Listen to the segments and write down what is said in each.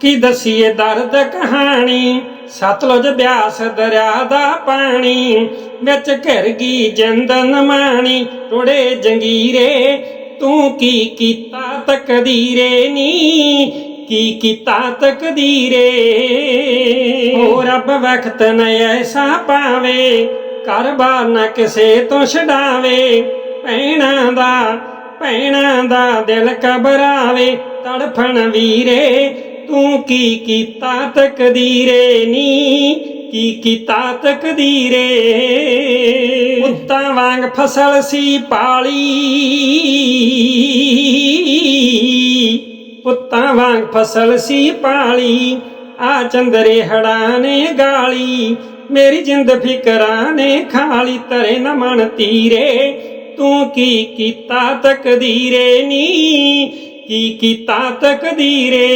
ਕੀ ਦਸੀਏ ਦਰਦ ਕਹਾਣੀ? ਸਤਲੁਜ ਬਿਆਸ ਦਰਿਆ ਦਾ ਪਾਣੀ, ਵਿੱਚ ਘਿਰ ਗਈ ਜਿੰਦਨ ਮਾਣੀ। ਟੁੜੇ ਜੰਗੀਰੇ, ਤੂੰ ਕੀ ਕੀਤਾ ਤਕਦੀਰੇ ਨੀ? ਕੀ ਕੀਤਾ ਤਕਦੀਰੇ? ਹੋ ਰੱਬ ਵਕਤ ਨ ਐਸਾ ਪਾਵੇ, ਘਰ ਬਾਰ ਨਾ ਕਿਸੇ ਤੋਂ ਛਡਾਵੇ। ਭੈਣਾਂ ਦਾ ਭੈਣਾਂ ਦਾ ਦਿਲ ਕਬਰਾਵੇ ਤੜਫਣ ਵੀਰੇ ਤੂੰ ਕੀ ਕੀਤਾ ਤਕਦੀਰੇ ਨੀ? ਕੀ ਕੀਤਾ ਤਕਦੀਰੇ? ਉੱਤਾਂ ਵਾਂਗ ਫਸਲ ਸੀ ਪਾਲੀ। ਪੁੱਤਾਂ ਵਾਂਗ ਫਸਲ ਸੀ ਪਾਲੀ। ਆ ਚੰਦਰੇ ਹੜਾਂ ਨੇ ਗਾਲੀ। ਮੇਰੀ ਜਿੰਦ ਫਿਕਰਾਂ ਨੇ ਖਾਲੀ। ਤਰੇ ਨਾ ਮਨ ਤੀਰੇ। ਤੂੰ ਕੀ ਕੀਤਾ ਤਕਦੀਰੇ ਨੀ? ਕੀ ਕੀਤਾ ਤਕਦੀਰੇ?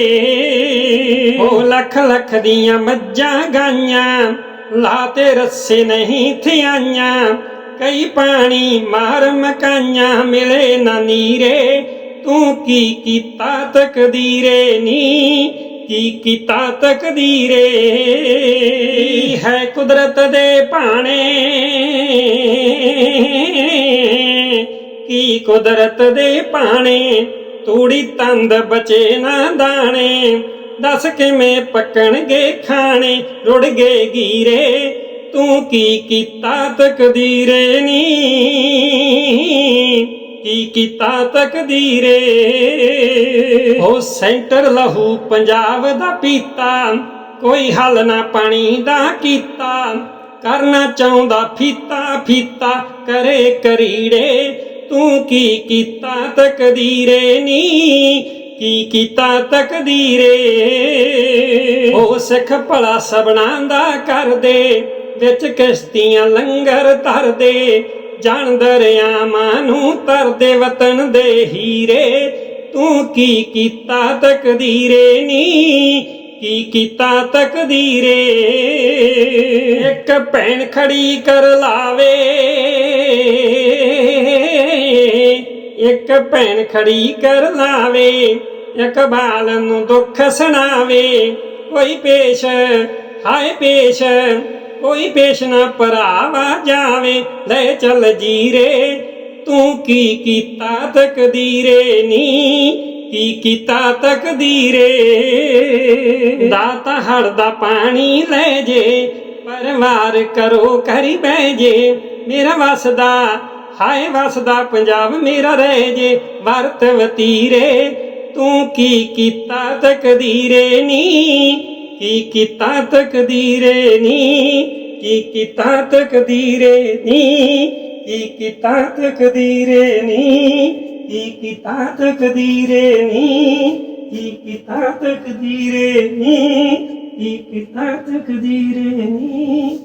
ਉਹ ਲੱਖ ਲੱਖ ਦੀਆਂ ਮੱਝਾਂ ਗਾਈਆਂ, ਲਾਤੇ ਰੱਸੇ ਨਹੀਂ ਥਿਆਈਆਂ, ਕਈ ਪਾਣੀ ਮਾਰ ਮਕਾਈਆਂ, ਮਿਲੇ ਨਾ ਨੀਰੇ। ਤੂੰ ਕੀ ਕੀਤਾ ਤਕਦੀਰੇ? ਨੀ, ਕੀ ਕੀਤਾ ਤਕਦੀਰੇ? ਹੈ ਕੁਦਰਤ ਦੇ ਭਾਣੇ। ਕੀ ਕੁਦਰਤ ਦੇ ਭਾਣੇ? ਤੂੜੀ ਤੰਦ ਬਚੇ ਨਾ ਦਾਣੇ। ਦੱਸ ਕਿਵੇਂ ਪੱਕਣਗੇ ਖਾਣੇ ਰੁੜ ਗਏ ਗੀਰੇ। ਤੂੰ ਕੀ ਕੀਤਾ ਤਕਦੀਰੇ ਨੀ? ਕੀ ਕੀਤਾ ਤਕਦੀਰੇ? ਉਹ ਸੈਂਟਰ ਲਹੂ ਪੰਜਾਬ ਦਾ ਪੀਤਾ। ਕੋਈ ਹੱਲ ਨਾ ਪਾਣੀ ਦਾ ਕੀਤਾ। ਕਰਨਾ ਚਾਹੁੰਦਾ ਫੀਤਾ ਫੀਤਾ ਕਰੇ ਕਰੀੜੇ। ਤੂੰ ਕੀ ਕੀਤਾ ਤਕਦੀਰੇ ਨੀ? ਕੀ ਕੀਤਾ ਤਕਦੀਰੇ? ਉਹ ਸਿੱਖ ਭਲਾ ਸਬਣਾ ਦਾ ਕਰਦੇ, ਵਿੱਚ ਕਿਸ਼ਤੀਆਂ ਲੰਗਰ ਧਰਦੇ, ਜਾਣ ਦਰਿਆਵਾਂ ਨੂੰ ਤਰਦੇ, ਵਤਨ ਦੇ ਹੀਰੇ। ਤੂੰ ਕੀ ਕੀਤਾ ਤਕਦੀਰੇ ਨੀ? ਕੀ ਕੀਤਾ ਤਕਦੀਰੇ? ਇੱਕ ਭੈਣ ਖੜੀ ਕਰ ਲਾਵੇ। ਇੱਕ ਭੈਣ ਖੜੀ ਕਰ ਲਾਵੇ ਇਕਬਾਲ ਨੂੰ ਦੁੱਖ ਸੁਣਾਵੇ। ਕੋਈ ਪੇਸ਼, ਹਾਏ ਪੇਸ਼, ਕੋਈ ਪੇਸ਼ ਨਾ ਪਰਾਵਾ ਜਾਵੇ। ਲੈ ਚੱਲ ਜੀਰੇ, ਤੂੰ ਕੀ ਕੀਤਾ ਤਕਦੀਰੇ? ਨੀ, ਕੀ ਕੀਤਾ ਤਕਦੀਰੇ? ਦਾਤਾ ਹੜ ਦਾ ਪਾਣੀ ਲੈ ਜੇ, ਪਰਵਾਰ ਕਰੋ ਕਰੀ ਬਹਿ ਜੇ। ਮੇਰਾ ਵਸਦਾ ਹਾਏ ਵਸਦਾ ਪੰਜਾਬ ਮੇਰਾ ਰਹਿ ਜੇ, ਵਰਤ ਵਤੀਰੇ। ਤੂੰ ਕੀ ਕੀਤਾ ਤਕਦੀਰੇ ਨੀ? ਕੀ ਕੀਤਾ ਤਕਦੀਰੇ ਨੀ? ਕੀ ਕੀਤਾ ਤਕਦੀਰੇ ਨੀ? ਕੀ ਕੀਤਾ ਤਕਦੀਰੇ ਨੀ? ਕੀ ਕੀਤਾ ਤਕਦੀਰੇ ਨੀ? ਕੀ ਕੀਤਾ ਤਕਦੀਰੇ ਨੀ? ਕੀ ਕੀਤਾ ਤਕਦੀਰੇ ਨੀ?